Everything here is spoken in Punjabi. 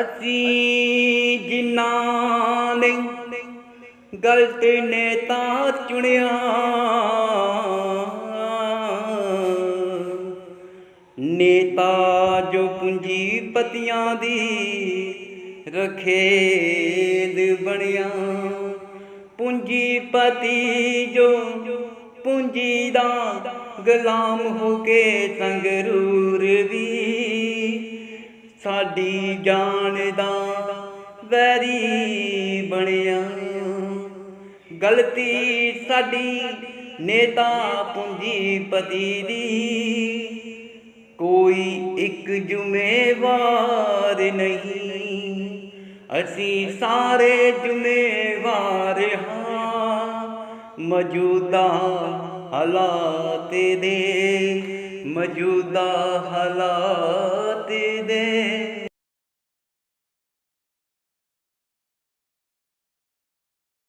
ਅਸੀਂ ਜਿਨ੍ਹਾਂ ਨੇ ਗਲਤ ਨੇਤਾ ਚੁਣਿਆ, ਨੇਤਾ ਜੋ ਪੂੰਜੀਪਤੀਆਂ ਦੀ ਰਖੇਦ ਬਣਿਆ, ਪੂੰਜੀਪਤੀ ਜੋ ਪੂੰਜੀ ਦਾ ਗੁਲਾਮ ਹੋ ਕੇ ਸੰਗਰੂਰ ਵੀ ਸਾਡੀ ਜਾਨ ਦਾ ਵੈਰੀ ਬਣਿਆ। ਗਲਤੀ ਸਾਡੀ ਨੇਤਾ ਪੂੰਜੀਪਤੀ ਦੀ। ਕੋਈ ਇੱਕ ਜ਼ਿੰਮੇਵਾਰ ਨਹੀਂ। ਅਸੀਂ ਸਾਰੇ ਜ਼ਿੰਮੇਵਾਰ ਹਾਂ। ਮੌਜੂਦਾ ਹਾਲਾਤ ਦੇ। ਮੌਜੂਦਾ ਹਾਲਾਤ